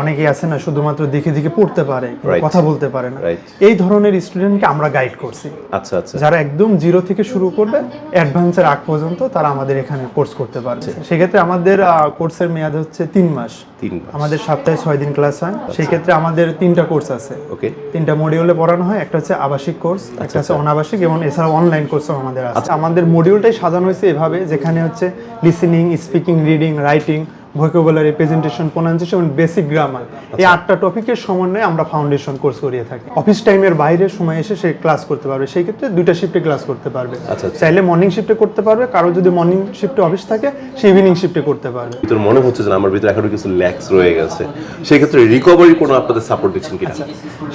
অনেকেই আছে না শুধুমাত্র দেখে দেখে পড়তে পারে কথা বলতে পারে না. এই ধরনের স্টুডেন্টকে আমরা গাইড করছি। আচ্ছা আচ্ছা। যারা একদম জিরো থেকে শুরু করবে অ্যাডভান্সের আগ পর্যন্ত তারা আমাদের এখানে কোর্স করতে পারছে সেক্ষেত্রে আমাদের কোর্সের মেয়াদ হচ্ছে তিন মাস। তিন মাস। আমাদের সপ্তাহে ছয় দিন ক্লাস হয়। সেই ক্ষেত্রে আমাদের তিনটা কোর্স আছে। ওকে তিনটা মডিউলে পড়ানো হয় একটা হচ্ছে আবাসিক কোর্স একটা হচ্ছে অনাবাসিক এবং এছাড়া অনলাইন কোর্সও আমাদের আছে। আমাদের মডিউলটাই সাজানো হয়েছে এভাবে যেখানে হচ্ছে listening speaking reading writing vocabulary presentation pronunciation এবং বেসিক গ্রামার এই আটটা টপিকের সমন্বয়ে আমরা ফাউন্ডেশন কোর্স করিয়ে থাকি। অফিস টাইমের বাইরে সময় এসে সে ক্লাস করতে পারবে। সেই ক্ষেত্রে দুইটা শিফটে ক্লাস করতে পারবে। আচ্ছা, আচ্ছা। চাইলে মর্নিং শিফটে করতে পারবে। কারও যদি মর্নিং শিফটে অফিস থাকে সে ইভিনিং শিফটে করতে পারবে। ভিতর মনে হচ্ছে যে আমার ভিতরে এখনও কিছু ল্যাক্স রয়ে গেছে। সেই ক্ষেত্রে রিকভারি কোনো আপনাদের সাপোর্ট দিচ্ছেন কিনা?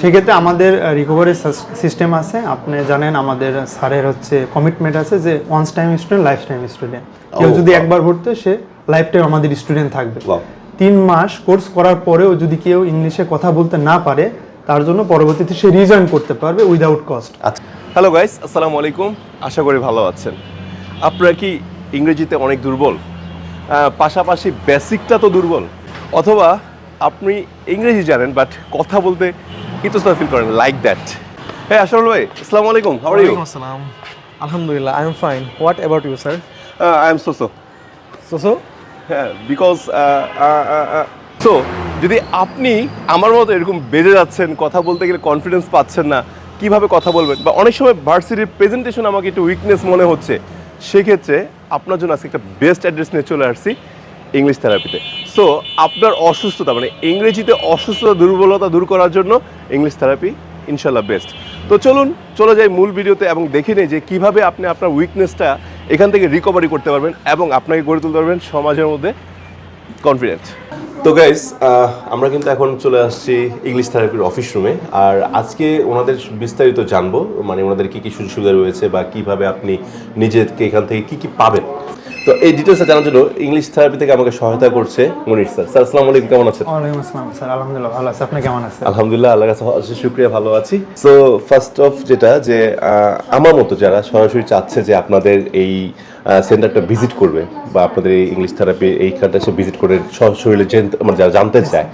সেক্ষেত্রে আমাদের রিকভারি সিস্টেম আছে। আপনি জানেন আমাদের স্যারের হচ্ছে কমিটমেন্ট আছে যে once time student life time student কেউ যদি একবার ভর্তি সে লাইফ টাইম আমাদের স্টুডেন্ট থাকবে। তিন মাস কোর্স করার পরেও যদি কেউ ইংলিশে কথা বলতে না পারে তার জন্য পরবর্তীতে সে রিজয়েন করতে পারবে উইদাউট কস্ট আচ্ছা। হ্যালো গাইস আসসালামু আলাইকুম। আশা করি ভালো আছেন। আপনারা কি ইংরেজিতে অনেক দুর্বল? আহ, পাশাপাশি বেসিকটা তো দুর্বল। অথবা আপনি ইংরেজি জানেন বাট কথা বলতে ইতস্তত ফিল করেন লাইক দ্যাট হ্যাঁ আসসালামু ভাই আসসালামু আলাইকুম। How are you Walaikum assalam. Alhamdulillah, I am fine. What about you, I am so so So so? হ্যাঁ বিকজ সো যদি আপনি আমার মতো এরকম বেজে যাচ্ছেন, কথা বলতে গেলে কনফিডেন্স পাচ্ছেন না, কীভাবে কথা বলবেন? বা অনেক সময় ভার্সিটির প্রেজেন্টেশন আমাকে একটু উইকনেস মনে হচ্ছে, সেক্ষেত্রে আপনার জন্য আজকে একটা বেস্ট অ্যাড্রেস নিয়ে চলে আসছি ইংলিশ থেরাপিতে সো আপনার অসুস্থতা মানে ইংরেজিতে অসুস্থতা, দুর্বলতা দূর করার জন্য ইংলিশ থেরাপি ইনশাল্লাহ বেস্ট তো চলুন, চলে যাই মূল ভিডিওতে এবং দেখে নিই যে কীভাবে আপনি আপনার উইকনেসটা এখান থেকে রিকভারি করতে পারবেন এবং আপনাকে গড়ে তুলতে পারবেন সমাজের মধ্যে কনফিডেন্ট তো গাইস আমরা কিন্তু এখন চলে আসছি ইংলিশ থেরাপির অফিস রুমে আর আজকে ওনাদের বিস্তারিত জানব মানে ওনাদের কী কী সুযোগ সুবিধা রয়েছে বা কীভাবে আপনি নিজেকে এখান থেকে কি কি পাবেন। তো এই ডিটেলসটা জানার জন্য ইংলিশ থেরাপি থেকে আমাকে সহায়তা করছে মনির স্যার স্যার আসসালামু আলাইকুম কেমন আছেন? ওয়ালাইকুম আসসালাম স্যার আলহামদুলিল্লাহ ভালো আছে। আপনি কেমন আছেন? আলহামদুলিল্লাহ আল্লাহ কাছে অশেষ শুক্রিয়া ভালো আছি। সো ফার্স্ট অফ যেটা যে আমার মতো যারা সরাসরি চাচ্ছে যে আপনাদের এই সেন্টারটা ভিজিট করবে বা আপনাদের এই ইংলিশ থেরাপি এইখানটা এসে ভিজিট করে সশরীরে জেন- মানে যারা জানতে চায়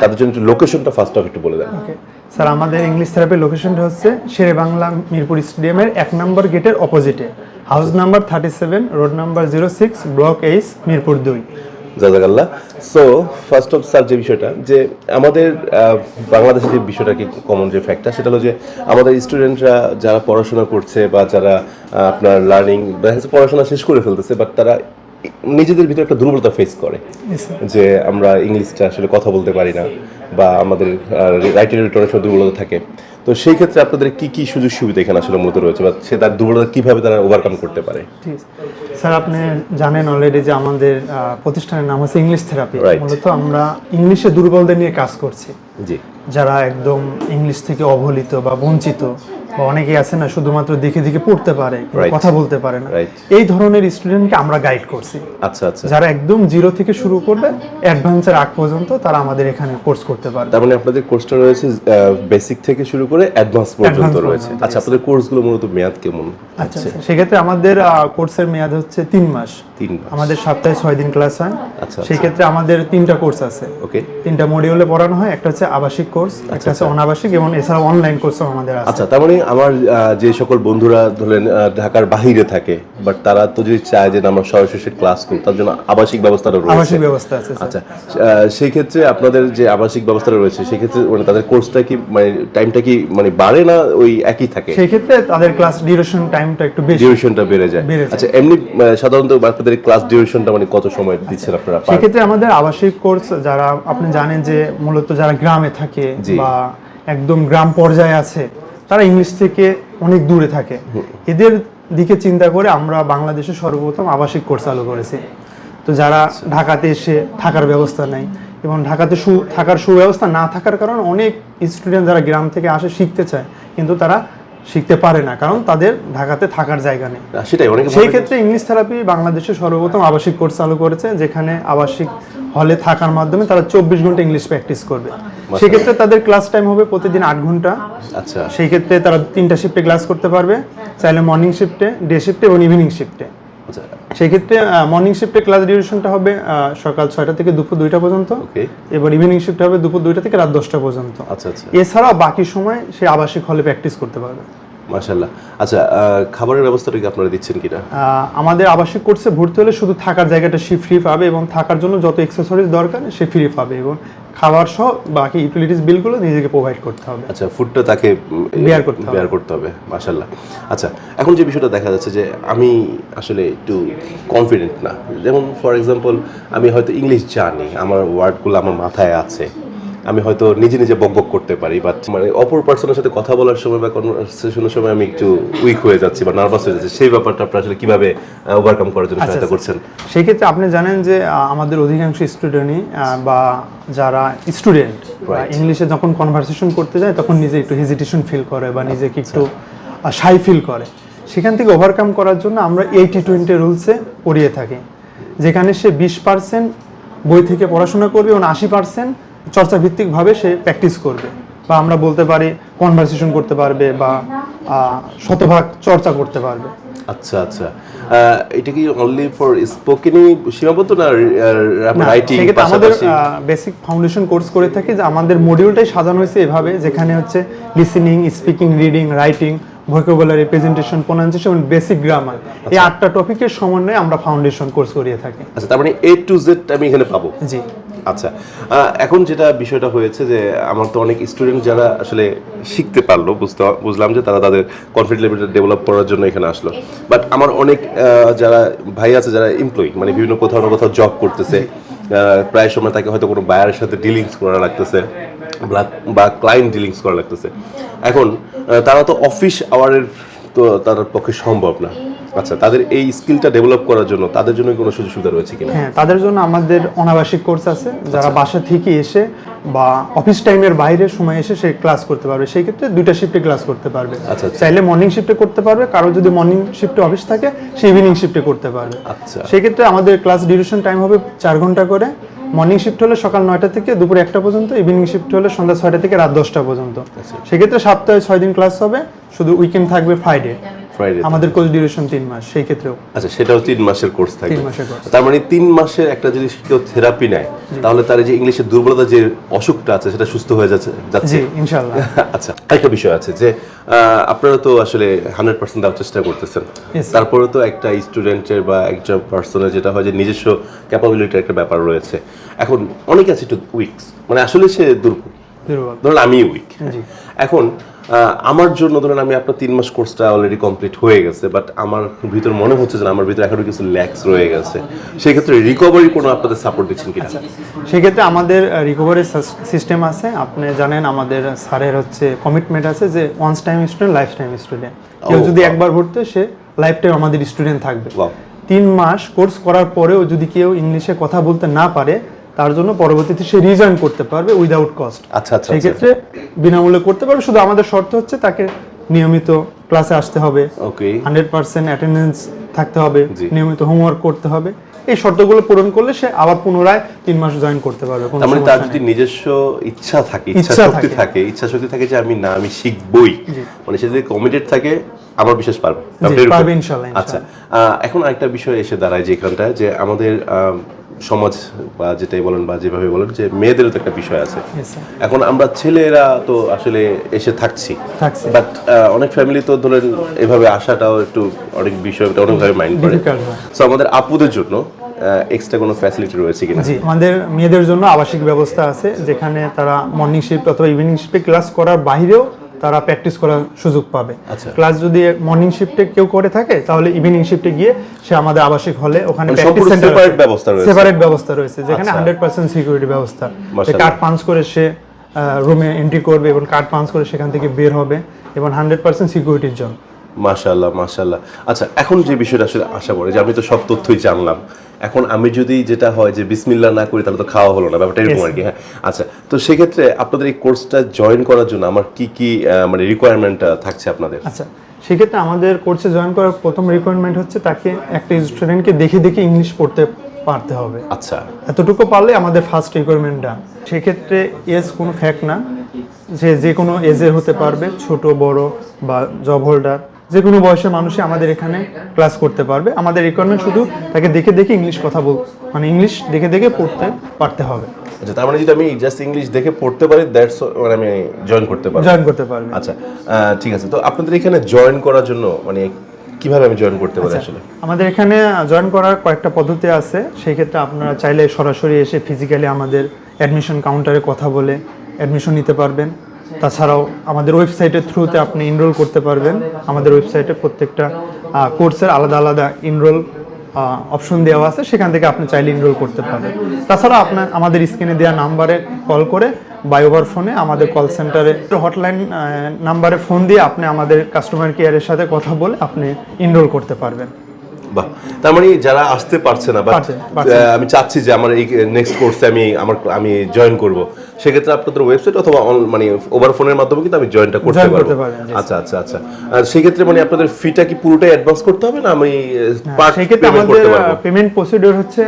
তাদের জন্য লোকেশনটা ফার্স্ট অফ একটু বলে দেন। ওকে স্যার আমাদের ইংলিশ থেরাপির লোকেশনটা হচ্ছে শেরে বাংলা মিরপুর স্টেডিয়ামের এক নম্বর গেটের অপোজিটে house number thirty seven road number zero six block H Mirpur দুই। জাজাকাল্লাহ সো ফার্স্ট অফ স্যার যে বিষয়টা যে আমাদের বাংলাদেশে যে বিষয়টা কি কমন যে ফ্যাক্টটা সেটা হলো যে আমাদের স্টুডেন্টরা যারা পড়াশোনা করছে বা যারা আপনার লার্নিং পড়াশোনা শেষ করে ফেলতেছে বাট তারা নিজেদের ভিতরে একটা দুর্বলতা ফেস করে। যে আমরা ইংলিশটা আসলে কথা বলতে পারি না বা আমাদের রাইটিং রিটার্নের সময় দুর্বলতা থাকে। তো সেই ক্ষেত্রে আপনাদের কি কি সুযোগ সুবিধা এখানে আসলে মূলত রয়েছে? বা সে তার দুর্বলতা কীভাবে তারা ওভারকাম করতে পারে? ঠিক স্যার আপনি জানেন অলরেডি যে আমাদের প্রতিষ্ঠানের নাম হচ্ছে ইংলিশ থেরাপি. মূলত আমরা ইংলিশে দুর্বলদের নিয়ে কাজ করছি। জি। যারা একদম ইংলিশ থেকে অবহেলিত বা বঞ্চিত বা অনেকেই আছে না শুধুমাত্র দেখে দেখে পড়তে পারে কথা বলতে পারে না। এই ধরনের স্টুডেন্টকে আমরা গাইড করছি। আচ্ছা আচ্ছা। যারা একদম জিরো থেকে শুরু করবে অ্যাডভান্সের আগ পর্যন্ত তারা আমাদের এখানে কোর্স করতে পারবে। তার মানে আপনাদের কোর্সটা রয়েছে বেসিক থেকে শুরু করে অ্যাডভান্স পর্যন্ত রয়েছে। আচ্ছা আপনাদের কোর্সগুলো মূলত মেয়াদ কেমন আচ্ছা আচ্ছা। সেক্ষেত্রে আমাদের কোর্সের মেয়াদ হচ্ছে তিন মাস। তিন মাস। আমাদের সপ্তাহে ছয় দিন ক্লাস হয়। আচ্ছা, সেই ক্ষেত্রে আমাদের তিনটা কোর্স আছে। ওকে তিনটা মডিউলে পড়ানো হয় একটা হচ্ছে আবাসিক কোর্স একটা হচ্ছে অনাবাসিক এবং এছাড়া অনলাইন কোর্সও আমাদের আছে। আচ্ছা তার মানে আমার যে সকল বন্ধুরা ধরেন ঢাকার বাহিরে থাকে বাট তারা তো যদি চায় যে আমরা সরাসরি ক্লাস করি তার জন্য আবাসিক ব্যবস্থাটা রয়েছে। আবাসিক ব্যবস্থা আছে আচ্ছা সেই ক্ষেত্রে আপনাদের যে আবাসিক ব্যবস্থাটা রয়েছে সেই ক্ষেত্রে মানে তাদের কোর্সটা কি মানে টাইমটা কি মানে বাড়ে না ওই একই থাকে? সেই ক্ষেত্রে তাদের ক্লাস ডিউরেশন টাইমটা একটু বেশি। ডিউরেশনটা বেড়ে যায়। আচ্ছা এমনি সাধারণত আপনাদের ক্লাস ডিউরেশনটা মানে কত সময় দিচ্ছেন আপনারা? per- সেক্ষেত্রে আমাদের আবাসিক কোর্স যারা আপনি জানেন যে মূলত যারা গ্রামে থাকে। বা একদম গ্রাম পর্যায়ে আছে তারা ইংলিশ থেকে অনেক দূরে থাকে। এদের দিকে চিন্তা করে আমরা বাংলাদেশে সর্বপ্রথম আবাসিক কোর্স চালু করেছি। তো যারা ঢাকাতে এসে থাকার ব্যবস্থা নেই এবং ঢাকাতে সু থাকার সুব্যবস্থা না থাকার কারণে অনেক স্টুডেন্ট যারা গ্রাম থেকে আসে শিখতে চায় কিন্তু তারা শিখতে পারে না কারণ তাদের ঢাকাতে থাকার জায়গা নেই। সেটাই অনেক সেই ক্ষেত্রে ইংলিশ থেরাপি বাংলাদেশে সর্বপ্রথম আবাসিক কোর্স চালু করেছে যেখানে আবাসিক হলে থাকার মাধ্যমে তারা চব্বিশ ঘণ্টা ইংলিশ প্র্যাকটিস করবে। সেক্ষেত্রে তাদের ক্লাস টাইম হবে প্রতিদিন আট ঘণ্টা। আচ্ছা। সেই ক্ষেত্রে তারা তিনটা শিফটে ক্লাস করতে পারবে চাইলে মর্নিং শিফটে ডে শিফটে এবং ইভিনিং শিফটে। আচ্ছা সেক্ষেত্রে মর্নিং শিফটে ক্লাস ডিউরেশনটা হবে সকাল ছয়টা থেকে দুপুর দুইটা পর্যন্ত। ওকে। এবার ইভিনিং শিফট হবে দুপুর দুইটা থেকে রাত দশটা পর্যন্ত। আচ্ছা আচ্ছা। এছাড়াও বাকি সময় সে আবাসিক হলে প্র্যাকটিস করতে পারবে। মাশাল্লাহ আচ্ছা খাবারের ব্যবস্থাটা কি আপনারা দিচ্ছেন কিনা? আমাদের আবাসিক কোর্সে ভর্তি হলে শুধু থাকার জায়গাটা সে ফ্রি পাবে এবং থাকার জন্য যত এক্সেসরিজ দরকার সে ফ্রি পাবে এবং খাবার সহ বাকি ইউটিলিটিস বিলগুলো নিজেকে প্রোভাইড করতে হবে। আচ্ছা ফুডটা তাকে বেয়ার করতে হবে। বেয়ার করতে হবে মাশাল্লাহ আচ্ছা এখন যে বিষয়টা দেখা যাচ্ছে যে আমি আসলে একটু কনফিডেন্ট না। যেমন ফর এক্সাম্পল আমি হয়তো ইংলিশ জানি আমার ওয়ার্ডগুলো আমার মাথায় আছে। আমি হয়তো নিজে নিজে বক বক করতে পারি বাট মানে অপর পার্সনের সাথে কথা বলার সময় বা কনভারসেশনের সময় আমি একটু উইক হয়ে যাচ্ছি বা নার্ভাস হয়ে যাচ্ছি। সেই ব্যাপারটা আপনারা আসলে কীভাবে ওভারকাম করার জন্য আচ্ছা, সহায়তা করছেন? সেই ক্ষেত্রে আপনি জানেন যে আমাদের অধিকাংশ স্টুডেন্টই বা যারা স্টুডেন্ট ইংলিশে যখন কনভারসেশন করতে যায় তখন নিজে একটু হেজিটেশন ফিল করে বা নিজেকে একটু সাই ফিল করে। সেখান থেকে ওভারকাম করার জন্য আমরা এইটি টোয়েন্টি রুলসে পড়িয়ে থাকি। যেখানে সে বিশ পার্সেন্ট বই থেকে পড়াশোনা করবে এবং আশি পার্সেন্ট চর্চা ভিত্তিকভাবে সে প্র্যাকটিস করবে বা আমরা বলতে পারি কনভারসেশন করতে পারবে বা শতভাগ চর্চা করতে পারবে। আচ্ছা আচ্ছা। এটা কি অনলি ফর স্পোকেনই সীমাবদ্ধ না রাইটিং আমাদের বেসিক ফাউন্ডেশন কোর্স করে থাকি যে আমাদের মডিউলটাই সাজানো হয়েছে এভাবে যেখানে হচ্ছে listening speaking reading writing vocabulary presentation pronunciation এবং বেসিক গ্রামার এই আটটা টপিকের সমন্বয়ে আমরা ফাউন্ডেশন কোর্স করিয়ে থাকি। আচ্ছা তার মানে এ টু জেড আমি এখানে পাবো? জি। আচ্ছা এখন যেটা বিষয়টা হয়েছে যে আমার তো অনেক স্টুডেন্ট যারা আসলে শিখতে পারল বুঝতে বুঝলাম যে তারা তাদের কনফিডেন্স লেভেলটা ডেভেলপ করার জন্য এখানে আসলো। বাট আমার অনেক যারা ভাই আছে যারা এমপ্লয়ি মানে বিভিন্ন কোথাও না কোথাও জব করতেছে প্রায় সময় তাকে হয়তো কোনো বায়ারের সাথে ডিলিংস করা লাগতেছে। বা- ক্লায়েন্ট ডিলিংস করা লাগতেছে। এখন তারা তো অফিস আওয়ারের তো তার পক্ষে সম্ভব না। আচ্ছা তাদের এই স্কিলটা ডেভেলপ করার জন্য তাদের জন্য কোনো সুযোগ সুবিধা রয়েছে কিনা? হ্যাঁ তাদের জন্য আমাদের অনাবাসিক কোর্স আছে। যারা আচ্ছা। বাসা থেকে এসে বা অফিস টাইমের বাইরে সময় এসে সে ক্লাস করতে পারবে। সেই ক্ষেত্রে দুইটা শিফটে ক্লাস করতে পারবে। আচ্ছা, আচ্ছা। চাইলে মর্নিং শিফটে করতে পারবে। কারও যদি মর্নিং শিফটে অফিস থাকে সে ইভিনিং শিফটে করতে পারবে। আচ্ছা। সেক্ষেত্রে আমাদের ক্লাস ডিউরেশন টাইম হবে চার ঘণ্টা করে। মর্নিং শিফট হলে সকাল নয়টা থেকে দুপুর একটা পর্যন্ত ইভিনিং শিফট হলে সন্ধ্যা ছয়টা থেকে রাত দশটা পর্যন্ত। সেক্ষেত্রে সপ্তাহে ছয় দিন ক্লাস হবে শুধু উইকেন্ড থাকবে ফ্রাইডে ফ্রাইডে আমাদের কোর্স ডিউরেশন তিন মাস সেই ক্ষেত্রেও। আচ্ছা সেটাও তিন মাসের কোর্স থাকবে। তিন মাসের course। তার মানে তিন মাসের একটা যদি কেউ থেরাপি নেয় তাহলে তার যে ইংলিশের দুর্বলতা যে অসুখটা আছে সেটা সুস্থ হয়ে যাচ্ছে যাচ্ছে। জি ইনশাল্লাহ আচ্ছা একটা বিষয় আছে যে আপনারা তো আসলে হান্ড্রেড পার্সেন্ট দেওয়ার চেষ্টা করতেছেন। তারপরে তো একটা স্টুডেন্টের বা একজন পার্সনের যেটা হয় যে নিজস্ব ক্যাপাবিলিটির একটা ব্যাপার রয়েছে। এখন অনেকে আছে একটু উইকস মানে আসলে সে দুর্বল। ধরুন আমি উইক এখন আমার জন্য ধরুন আমি আপনার তিন মাস কোর্সটা অলরেডি কমপ্লিট হয়ে গেছে বাট আমার ভিতর মনে হচ্ছে যে আমার ভিতরে এখনও কিছু ল্যাক্স রয়ে গেছে। সেই ক্ষেত্রে রিকভারি কোনো আপনাদের সাপোর্ট দিচ্ছেন কিনা? সেক্ষেত্রে আমাদের রিকভারি সিস্টেম আছে। আপনি জানেন আমাদের স্যারের হচ্ছে কমিটমেন্ট আছে যে once time student life time student কেউ যদি একবার ভর্তি হয়, সে লাইফ টাইম আমাদের স্টুডেন্ট থাকবে. তিন মাস কোর্স করার পরেও যদি কেউ ইংলিশে কথা বলতে না পারে তার জন্য পরবর্তীতে সে রিজয়েন করতে পারবে উইদাউট কস্ট আচ্ছা আচ্ছা সেই ক্ষেত্রে বিনামূল্যে করতে পারবে। শুধু আমাদের শর্ত হচ্ছে তাকে নিয়মিত ক্লাসে আসতে হবে। ওকে হান্ড্রেড পার্সেন্ট অ্যাটেন্ডেন্স থাকতে হবে। নিয়মিত হোমওয়ার্ক করতে হবে। এই শর্তগুলো পূরণ করলে সে আবার পুনরায় তিন মাস জয়েন করতে পারবে। কোনো তার মানে তার যদি নিজস্ব ইচ্ছা থাকে ইচ্ছা শক্তি থাকে। ইচ্ছা শক্তি থাকে যে আমি না আমি শিখবই। মানে সে যদি কমিটেড থাকে আমার বিশেষ পারবে। পারবে ইনশাল্লাহ, আচ্ছা এখন আরেকটা বিষয় এসে দাঁড়ায় যে এখানটায় যে আমাদের সমাজ বা যেটাই বলেন বা যেভাবে বলেন যে মেয়েদেরও তো একটা বিষয় আছে। এখন আমরা ছেলেরা তো আসলে এসে থাকছি। বাট অনেক ফ্যামিলি তো ধরেন এভাবে আসাটাও একটু অনেক বিষয়টা অনেকভাবে মাইন্ড করে। সো আমাদের আপুদের জন্য এক্সট্রা কোনো ফ্যাসিলিটি রয়েছে কিনা? জি আমাদের মেয়েদের জন্য আবাসিক ব্যবস্থা আছে যেখানে তারা মর্নিং শিফট অথবা ইভিনিং শিফটে ক্লাস করার বাইরেও তারা প্র্যাকটিস করার সুযোগ পাবে আচ্ছা। ক্লাস যদি মর্নিং শিফটে কেউ করে থাকে তাহলে ইভিনিং শিফটে গিয়ে সে আমাদের আবাসিক হলে ওখানে প্র্যাকটিস সেন্টার সেপারেট ব্যবস্থা রয়েছে। সেপারেট ব্যবস্থা রয়েছে যেখানে আচ্ছা। হান্ড্রেড পার্সেন্ট সিকিউরিটি ব্যবস্থা। কার্ড পাঞ্চ করে সে রুমে এন্ট্রি করবে এবং কার্ড পাঞ্চ করে সেখান থেকে বের হবে এবং হান্ড্রেড পার্সেন্ট সিকিউরিটির জন্য মাশাল্লাহ মাশাল্লাহ আচ্ছা এখন যে বিষয়টা আসলে আশা করে যে আমি তো সব তথ্যই জানলাম। এখন আমি যদি যেটা হয় যে বিসমিল্লা না করি তাহলে তো খাওয়া হলো না ব্যাপারটা এরকম আর কি হ্যাঁ? আচ্ছা তো সেক্ষেত্রে আপনাদের এই কোর্সটা জয়েন করার জন্য আমার কি কি মানে রিকোয়ারমেন্টটা থাকছে আপনাদের? আচ্ছা সেক্ষেত্রে আমাদের কোর্সে জয়েন করার প্রথম রিকোয়ারমেন্ট হচ্ছে তাকে একটা স্টুডেন্টকে দেখে দেখে ইংলিশ পড়তে পারতে হবে। আচ্ছা। এতটুকু পারলে আমাদের ফার্স্ট রিকোয়ারমেন্টটা সেক্ষেত্রে এজ কোনো ফ্যাক্ট না। যে যে কোনো এজের হতে পারবে ছোট বড় বা জব হোল্ডার যে কোনো বয়সের মানুষই আমাদের এখানে ক্লাস করতে পারবে। আমাদের রিকোয়ারমেন্ট শুধু তাকে দেখে দেখে ইংলিশ কথা বল মানে ইংলিশ দেখে দেখে পড়তে পারতে হবে। আচ্ছা তার মানে যদি আমি জাস্ট ইংলিশ দেখে পড়তে পারি দ্যাটস মানে আমি জয়েন করতে পারি জয়েন করতে পারবে। আচ্ছা ঠিক আছে। তো আপনাদের এখানে জয়েন করার জন্য মানে কীভাবে আমি জয়েন করতে পারি আসলে? আমাদের এখানে জয়েন করার কয়েকটা পদ্ধতি আছে। সেই ক্ষেত্রে আপনারা চাইলে সরাসরি এসে ফিজিক্যালি আমাদের অ্যাডমিশন কাউন্টারে কথা বলে অ্যাডমিশন নিতে পারবেন। তাছাড়াও আমাদের ওয়েবসাইটের থ্রুতে আপনি এনরোল করতে পারবেন। আমাদের ওয়েবসাইটে প্রত্যেকটা কোর্সের আলাদা আলাদা এনরোল অপশন দেওয়া আছে। সেখান থেকে আপনি চাইলে এনরোল করতে পারবেন। তাছাড়া আপনার, আমাদের স্ক্রিনে দেওয়া নাম্বারে কল করে বাই ওভার ফোনে আমাদের কল সেন্টারে হটলাইন নাম্বারে ফোন দিয়ে আপনি আমাদের কাস্টমার কেয়ারের সাথে কথা বলে আপনি এনরোল করতে পারবেন। বাহ। তার মানে যারা আসতে পারছে না বা। আমি চাচ্ছি যে আমার এই নেক্সট কোর্সে আমি আমার আমি জয়েন করব। সেক্ষেত্রে আপনাদের ওয়েবসাইট অথবা মানে ওভার ফোনের মাধ্যমে কিন্তু আমি জয়েনটা করতে পারব। আচ্ছা আচ্ছা আচ্ছা। সেক্ষেত্রে মানে আপনাদের ফিটা কি পুরোটাই অ্যাডভান্স করতে হবে না আমি পার্ট সেই ক্ষেত্রে আমাদের পেমেন্ট প্রসিডিওর হচ্ছে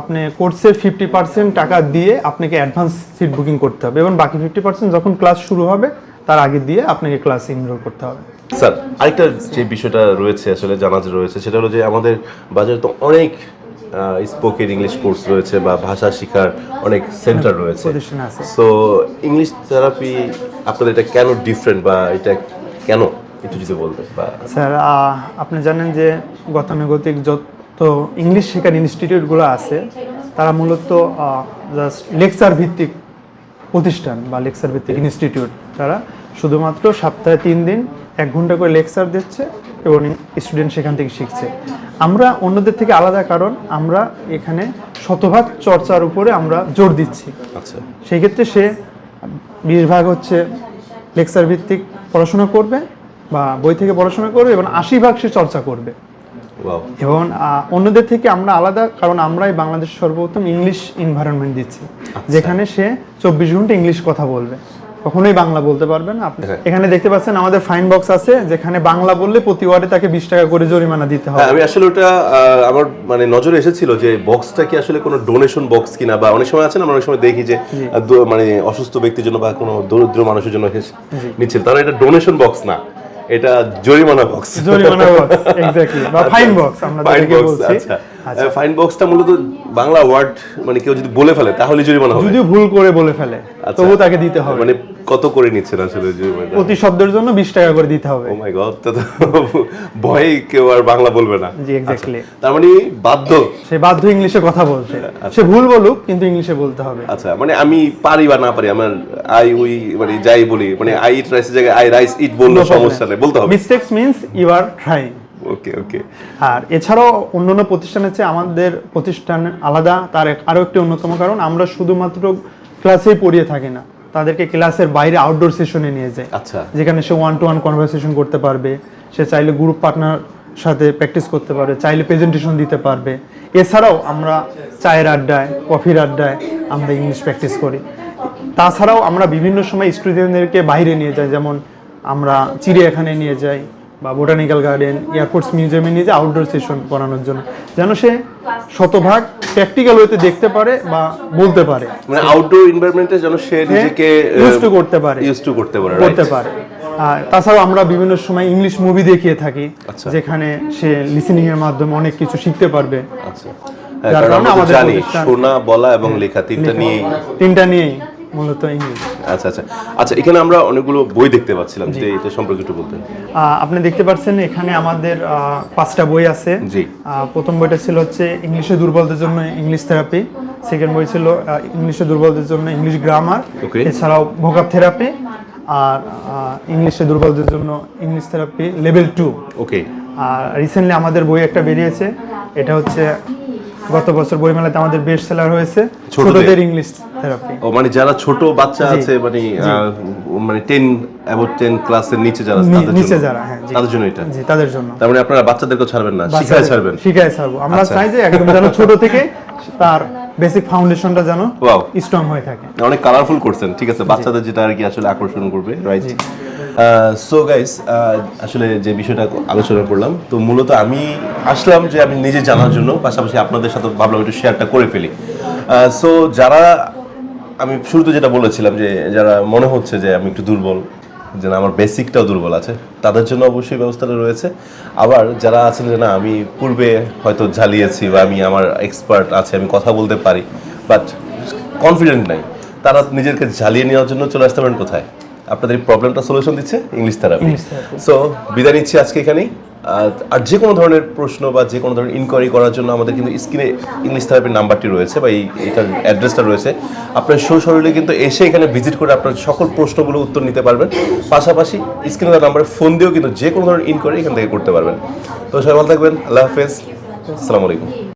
আপনি কোর্সের ফিফটি পার্সেন্ট টাকা দিয়ে আপনাকে অ্যাডভান্স সিট বুকিং করতে হবে এবং বাকি ফিফটি পার্সেন্ট যখন ক্লাস শুরু হবে তার আগে দিয়ে আপনাকে ক্লাস এনরোল করতে হবে। স্যার আরেকটা যে বিষয়টা রয়েছে আসলে জানা রয়েছে সেটা হলো যে আমাদের বাজারে তো অনেক স্পোকেন ইংলিশ কোর্স রয়েছে বা ভাষা শেখার অনেক সেন্টার রয়েছে। প্রতিষ্ঠান আছে। সো ইংলিশ থেরাপি আপনাদের এটা কেন ডিফারেন্ট বা এটা কেন? একটু যদি বলবেন বা স্যার আপনি জানেন যে গতানুগতিক যত ইংলিশ শেখার ইনস্টিটিউটগুলো আছে তারা মূলত জাস্ট লেকচার ভিত্তিক প্রতিষ্ঠান বা লেকচার ভিত্তিক ইনস্টিটিউট তারা শুধুমাত্র সপ্তাহে তিন দিন এক ঘণ্টা করে লেকচার দিচ্ছে এবং স্টুডেন্ট সেখান থেকে শিখছে। আমরা অন্যদের থেকে আলাদা কারণ আমরা এখানে শতভাগ চর্চার উপরে আমরা জোর দিচ্ছি। আচ্ছা। সেই ক্ষেত্রে সে বিশ ভাগ হচ্ছে লেকচার ভিত্তিক পড়াশোনা করবে বা বই থেকে পড়াশোনা করবে এবং আশি ভাগ সে চর্চা করবে। এবং অন্যদের থেকে আমরা আলাদা কারণ আমরাই বাংলাদেশ সর্বপ্রথম ইংলিশ এনভায়রনমেন্ট দিচ্ছি। যেখানে সে চব্বিশ ঘণ্টা ইংলিশ কথা বলবে। কখনোই বাংলা বলতে পারবে না। আপনি হ্যাঁ। এখানে দেখতে পাচ্ছেন আমাদের ফাইন বক্স আছে যেখানে বাংলা বললে প্রতি ওয়ার্ডে তাকে বিশ টাকা করে জরিমানা দিতে হ্যাঁ হবে আমি আসলে ওটা আমার মানে নজরে এসেছিল যে বক্সটা কি আসলে কোনো ডোনেশন বক্স কিনা বা অনেক সময় আছে না অনেক সময় দেখি যে মানে অসুস্থ ব্যক্তির জন্য বা কোনো দরিদ্র মানুষের জন্য নিচ্ছেন তাহলে এটা ডোনেশন বক্স না এটা জরিমানা বক্স জরিমানা বক্স এক্স্যাক্টলি বা ফাইন বক্স আমরা ফাইন বক্স বলছি। আচ্ছা। ফাইন বক্সটা মূলত বাংলা ওয়ার্ড মানে কেউ যদি বলে ফেলে তাহলে জরিমানা হবে। যদিও ভুল করে বলে ফেলে আচ্ছা। তবু তাকে দিতে হবে। মানে কত করে নিচ্ছেন আসলে জরিমানা? প্রতি শব্দের জন্য বিশ টাকা করে দিতে হবে। ও মাই গড তা ভয়ে কেউ আর বাংলা বলবে না। জি এক্স্যাক্টলি তার মানে বাধ্য? সে বাধ্য ইংলিশে কথা বলতে সে ভুল বলুক কিন্তু ইংলিশে বলতে হবে। আচ্ছা মানে আমি পারি বা না পারি আমার আই উই মানে যাই বলি মানে আই ইট রাইসের জায়গায় আই রাইস ইট বললে সমস্যা নেই বলতে হবে। Mistakes means you are trying okay okay আর এছাড়াও অন্যান্য প্রতিষ্ঠানের চেয়ে আমাদের প্রতিষ্ঠান আলাদা তার আরও একটি অন্যতম কারণ আমরা শুধুমাত্র ক্লাসেই পড়িয়ে থাকি না। তাদেরকে ক্লাসের বাইরে আউটডোর সেশনে নিয়ে যাই। আচ্ছা। যেখানে সে ওয়ান টু ওয়ান কনভারসেশন করতে পারবে সে চাইলে গ্রুপ পার্টনার সাথে প্র্যাকটিস করতে পারবে চাইলে প্রেজেন্টেশন দিতে পারবে। এছাড়াও আমরা চায়ের আড্ডায় কফির আড্ডায় আমরা ইংলিশ প্র্যাকটিস করি। তাছাড়াও আমরা বিভিন্ন সময় স্টুডেন্টদেরকে বাইরে নিয়ে যাই যেমন আমরা চিড়িয়াখানায় নিয়ে যাই বা বোটানিক্যাল গার্ডেন এয়ারফোর্স মিউজিয়ামে নিয়ে যাই আউটডোর সেশন করানোর জন্য। যেন সে শতভাগ প্র্যাকটিক্যাল ওয়েতে দেখতে পারে বা বলতে পারে। মানে আউটডোর এনভায়রনমেন্টে যেন সে নিজেকে used to করতে পারে। ইউজ টু করতে পারে করতে পারে। আর তাছাড়াও আমরা বিভিন্ন সময় ইংলিশ মুভি দেখিয়ে থাকি আচ্ছা। যেখানে সে লিসেনিং এর মাধ্যমে অনেক কিছু শিখতে পারবে। আচ্ছা। হ্যাঁ, কারণ আমরা আমাদের জানি শোনা বলা এবং লেখা। তিনটা নিয়েই। তিনটা নিয়েই। মূলত ইংলিশ আচ্ছা আচ্ছা। আচ্ছা এখানে আমরা অনেকগুলো বই দেখতে পাচ্ছিলাম যে এটা সম্পর্কে একটু বলতেন। আপনি দেখতে পাচ্ছেন এখানে আমাদের পাঁচটা বই আছে। জি। প্রথম বইটা ছিল হচ্ছে ইংলিশে দুর্বলদের জন্য ইংলিশ থেরাপি। সেকেন্ড বই ছিল ইংলিশে দুর্বলদের জন্য ইংলিশ গ্রামার. এছাড়াও ভোকাব থেরাপি। আর ইংলিশে দুর্বলদের জন্য English therapy level two. Okay. আর রিসেন্টলি আমাদের বই একটা বেরিয়েছে। এটা হচ্ছে গত বছর বইমেলাতে আমাদের বেস্ট সেলার হয়েছে ছোটদের? ইংলিশ থেরাপি ও মানে যারা ছোট বাচ্চা আছে মানে মানে টেন অ্যাবাউট টেন ক্লাসের নিচে যারা তাদের নিচে যারা হ্যাঁ তাদের জন্য এটা। জি তাদের জন্য। তার মানে আপনারা বাচ্চাদেরকে ছাড়বেন না শিখায় ছাড়বেন। শিখায় ছাড়বো। আমরা আচ্ছা। চাই যে একদম যেন ছোট থেকে তার বেসিক ফাউন্ডেশনটা যেন. স্ট্রং হয়ে থাকে। অনেক কালারফুল করছেন ঠিক আছে বাচ্চাদের যেটা আর কি আসলে আকর্ষণ করবে রাইট সো গাইস আসলে যে বিষয়টা আলোচনা করলাম, তো মূলত আমি আসলাম যে আমি নিজে জানার জন্য, পাশাপাশি আপনাদের সাথে ভাবলাম একটু শেয়ারটা করে ফেলি। সো যারা, আমি শুরুতে যেটা বলেছিলাম যে যারা মনে হচ্ছে যে আমি একটু দুর্বল, যে আমার বেসিকটাও দুর্বল আছে, তাদের জন্য অবশ্যই ব্যবস্থাটা রয়েছে। আবার যারা আছেন যে না, আমি পূর্বে হয়তো ঝালিয়েছি বা আমি আমার এক্সপার্ট আছে, আমি কথা বলতে পারি বাট কনফিডেন্ট নাই, তারা নিজেকে ঝালিয়ে নেওয়ার জন্য চলে আসতে পারেন কোথায়? আপনাদের প্রবলেমটা সলিউশন দিচ্ছে ইংলিশ থেরাপি সো বিদায় নিচ্ছি আজকে এখানেই। আর যে কোনো ধরনের প্রশ্ন বা যে কোনো ধরনের ইনকোয়ারি করার জন্য আমাদের কিন্তু স্ক্রিনে ইংলিশ থেরাপির নাম্বারটি রয়েছে বা এই এটার অ্যাড্রেসটা রয়েছে। আপনার সশরীরে কিন্তু এসে এখানে ভিজিট করে আপনার সকল প্রশ্নগুলো উত্তর নিতে পারবেন। পাশাপাশি স্ক্রিনে নাম্বারে ফোন দিয়েও কিন্তু যে কোনো ধরনের ইনকোয়ারি এখান থেকে করতে পারবেন। তো সবাই ভালো থাকবেন। আল্লাহ হাফেজ। আসসালামু আলাইকুম।